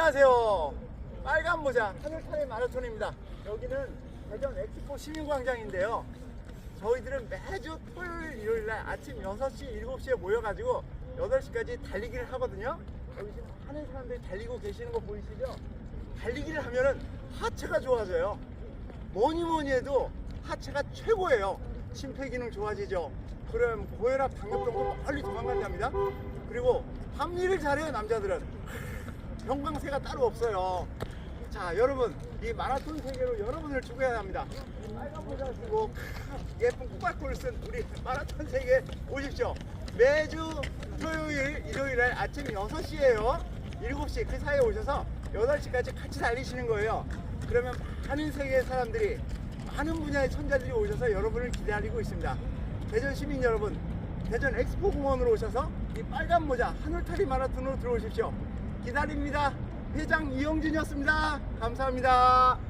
안녕하세요. 빨간 모자 하늘타의 마라톤입니다. 여기는 대전 엑스포 시민광장인데요. 저희들은 매주 토요일, 일요일 날 아침 6시, 7시에 모여가지고 8시까지 달리기를 하거든요. 여기 지금 많은 사람들이 달리고 계시는 거 보이시죠? 달리기를 하면은 하체가 좋아져요. 뭐니 뭐니 해도 하체가 최고예요. 심폐 기능 좋아지죠. 그럼 고혈압, 당뇨병도 멀리 도망간답니다. 그리고 밤일을 잘해요, 남자들은. 병강세가 따로 없어요. 자, 여러분, 이 마라톤 세계로 여러분을 추구해야 합니다. 이 빨간 모자 쓰고 크, 예쁜 꼬박꼬를 쓴 우리 마라톤 세계 오십시오. 매주 토요일, 일요일에 아침 6시에요. 7시 그 사이에 오셔서 8시까지 같이 달리시는 거예요. 그러면 많은 세계의 사람들이 많은 분야의 천재들이 오셔서 여러분을 기다리고 있습니다. 대전 시민 여러분, 대전 엑스포 공원으로 오셔서 이 빨간 모자 하늘타리 마라톤으로 들어오십시오. 기다립니다. 회장 이영진이었습니다. 감사합니다.